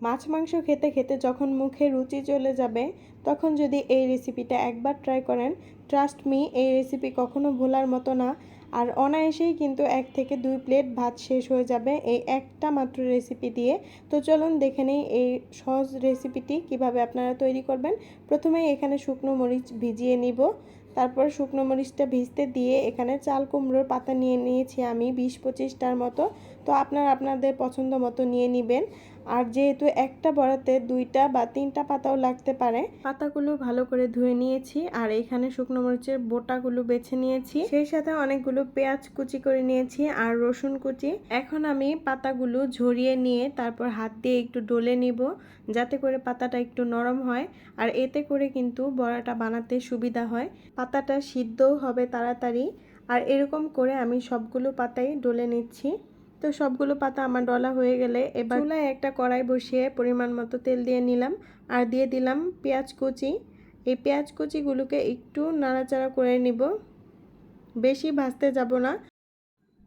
মাছ মাংস খেতে খেতে যখন মুখে রুচি চলে যাবে, তখন যদি এই রেসিপিটা একবার ট্রাই করেন ট্রাস্ট মি এই রেসিপি কখনো ভোলার মতো না। আর অনায়াসেই কিন্তু এক থেকে দুই প্লেট ভাত শেষ হয়ে যাবে এই একটা মাত্র রেসিপি দিয়ে। তো চলুন দেখে নেই এই সহজ রেসিপিটি কীভাবে আপনারা তৈরি করবেন। প্রথমেই এখানে শুকনো মরিচ ভিজিয়ে নিব। তারপর শুকনো মরিচটা ভিজতে দিয়ে এখানে চাল কুমড়োর পাতা নিয়ে নিয়েছি আমি বিশ পঁচিশটার মতো। তো আপনারা আপনাদের পছন্দ মতো নিয়ে নেবেন। আর যেহেতু একটা বড়াতে দুইটা বা তিনটা পাতাও লাগতে পারে, পাতাগুলো ভালো করে ধুয়ে নিয়েছি আর এখানে শুকনো মরিচের বোটাগুলো বেছে নিয়েছি। সেই সাথে অনেকগুলো পেঁয়াজ কুচি করে নিয়েছি আর রসুন কুচি। এখন আমি পাতাগুলো ঝরিয়ে নিয়ে তারপর হাত দিয়ে একটু ডলে নিব যাতে করে পাতাটা একটু নরম হয়। আর এতে করে কিন্তু বড়াটা বানাতে সুবিধা হয়। পাতাটা সিদ্ধও হবে তাড়াতাড়ি। আর এরকম করে আমি সবগুলো পাতাই ডলে নিচ্ছি। তো সবগুলো পাতা আমার ডলা হয়ে গেলে এবার চুলায় একটা কড়াই বসিয়ে পরিমাণ মতো তেল দিয়ে নিলাম। আর দিয়ে দিলাম পেঁয়াজ কুচি। এই পেঁয়াজ কুচিগুলোকে একটু নাড়াচাড়া করে নিব। বেশি ভাজতে যাব না।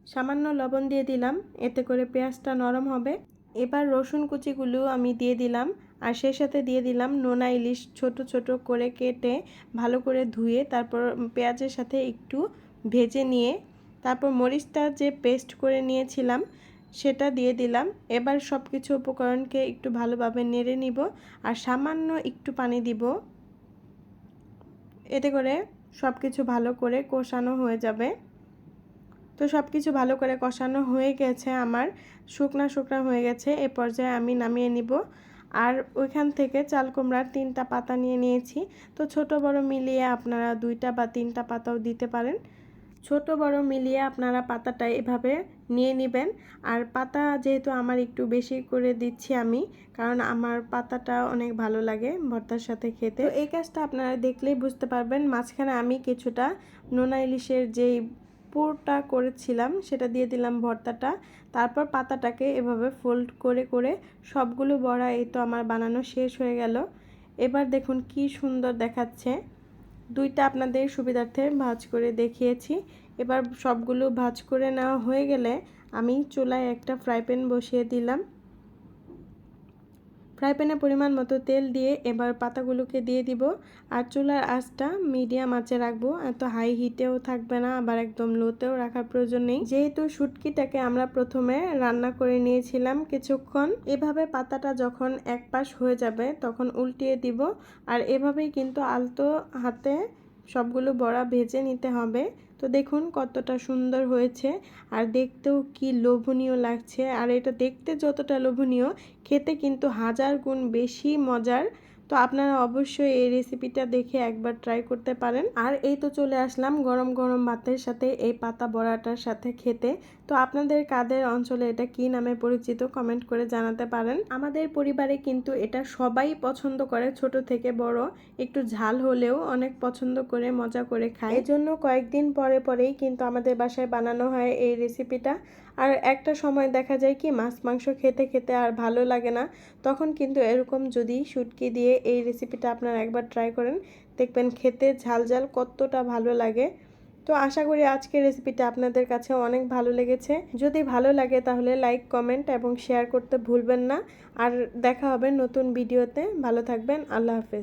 সামান্য লবণ দিয়ে দিলাম। এতে করে পেঁয়াজটা নরম হবে। এবার রসুন কুচিগুলো আমি দিয়ে দিলাম। আর সেই সাথে দিয়ে দিলাম নোনা ইলিশ ছোট ছোট করে কেটে ভালো করে ধুয়ে তারপর পেঁয়াজের সাথে একটু ভেজে নিয়ে তারপর মরিচটা যে পেস্ট করে নিয়েছিলাম সেটা দিয়ে দিলাম। এবার সব কিছু উপকরণকে একটু ভালোভাবে নেড়ে নিব আর সামান্য একটু পানি দিব। এতে করে সব কিছু ভালো করে কষানো হয়ে যাবে। তো সব কিছু ভালো করে কষানো হয়ে গেছে আমার। শুকনা শুকনা হয়ে গেছে। এ পর্যায়ে আমি নামিয়ে নিব। আর ওইখান থেকে চাল কুমড়ার তিনটা পাতা নিয়ে নিয়েছি। তো ছোট বড় মিলিয়ে আপনারা দুইটা বা তিনটা পাতাও দিতে পারেন। ছোট বড় মিলিয়ে আপনারা পাতাটা এভাবে নিয়ে নেবেন। আর পাতা যেহেতু আমার একটু বেশি করে দিচ্ছি আমি, কারণ আমার পাতাটা অনেক ভালো লাগে ভর্তার সাথে খেতে। এই কাজটা আপনারা দেখলেই বুঝতে পারবেন, মাঝখানে আমি কিছুটা নোনা ইলিশের যেই পুরটা করেছিলাম, সেটা দিয়ে দিলাম ভর্তাটা। তারপর পাতাটাকে এভাবে ফোল্ড করে করে সবগুলো বড়া এই তো আমার বানানো শেষ হয়ে গেল। এবার দেখুন কি সুন্দর দেখাচ্ছে। দুইটা আপনাদের সুবিধার্থে ভাজ করে দেখিয়েছি। এবার সবগুলো ভাজ করে নেওয়া হয়ে গেলে আমি চুলায় একটা ফ্রাই প্যান বসিয়ে দিলাম। ফ্রাই প্যানে পরিমাণ মতো তেল দিয়ে এবার পাতাগুলোকে দিয়ে দিব। আর চুলার আঁচটা মিডিয়াম আঁচে রাখব। এত হাই হিটেও থাকবে না, আবার একদম লোতেও রাখার প্রয়োজন নেই। যেহেতু শুটকিটাকে আমরা প্রথমে রান্না করে নিয়েছিলাম কিছুক্ষণ, এভাবে পাতাটা যখন এক পাশ হয়ে যাবে তখন উল্টিয়ে দিব। আর এভাবেই কিন্তু আলতো হাতে সবগুলো বড়া ভেজে নিতে হবে। তো দেখুন কতটা সুন্দর হয়েছে। আর দেখতেও কি লোভনীয় লাগছে। আর এটা দেখতে যতটা লোভনীয়, খেতে কিন্তু হাজার গুণ বেশি মজার। তো আপনারা অবশ্যই এই রেসিপিটা দেখে একবার ট্রাই করতে পারেন। আর এই তো চলে আসলাম গরম গরম ভাতের সাথে এই পাতা বড়াটার সাথে খেতে। তো আপনাদের কাদের অঞ্চলে এটা কি নামে পরিচিত কমেন্ট করে জানাতে পারেন। আমাদের পরিবারে কিন্তু এটা সবাই পছন্দ করে ছোট থেকে বড়। একটু ঝাল হলেও অনেক পছন্দ করে, মজা করে খায়। এজন্য কয়েকদিন পরে পরেই কিন্তু আমাদের বাসায় বানানো হয় এই রেসিপিটা আর একটা সময় দেখা যায় কি, মাছ, মাংস খেতে খেতে আর ভালো লাগে না। তখন কিন্তু এরকম যদি শুটকি দিয়ে এই রেসিপিটা আপনারা একবার ট্রাই করেন, দেখবেন খেতে ঝাল ঝাল কতটা ভালো লাগে। তো আশা করি আজকের রেসিপিটা আপনাদের কাছে অনেক ভালো লেগেছে। যদি ভালো লাগে তাহলে লাইক কমেন্ট এবং শেয়ার করতে ভুলবেন না। আর দেখা হবে নতুন ভিডিওতে ভালো থাকবেন। আল্লাহ হাফেজ।